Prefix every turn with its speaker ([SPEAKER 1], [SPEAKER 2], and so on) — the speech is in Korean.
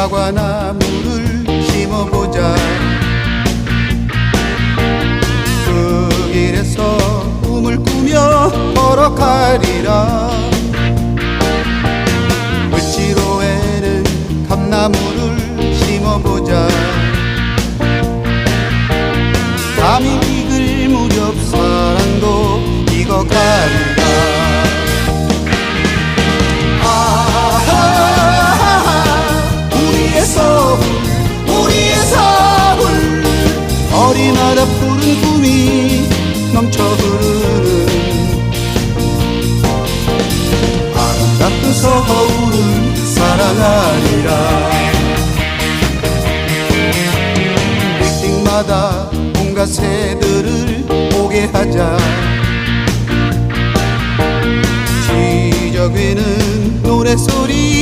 [SPEAKER 1] 사과나무를 심어보자. 그 길에서 꿈을 꾸며 걸어가리라. 을지로에는 감나무를 심어보자. 감히 익을 무렵 사 어린아가 푸른 꿈이 넘쳐 흐르는 아름답던 서울을 사랑하리라. 빌딩마다 온갖 새들을 보게 하자. 지저귀는 노랫소리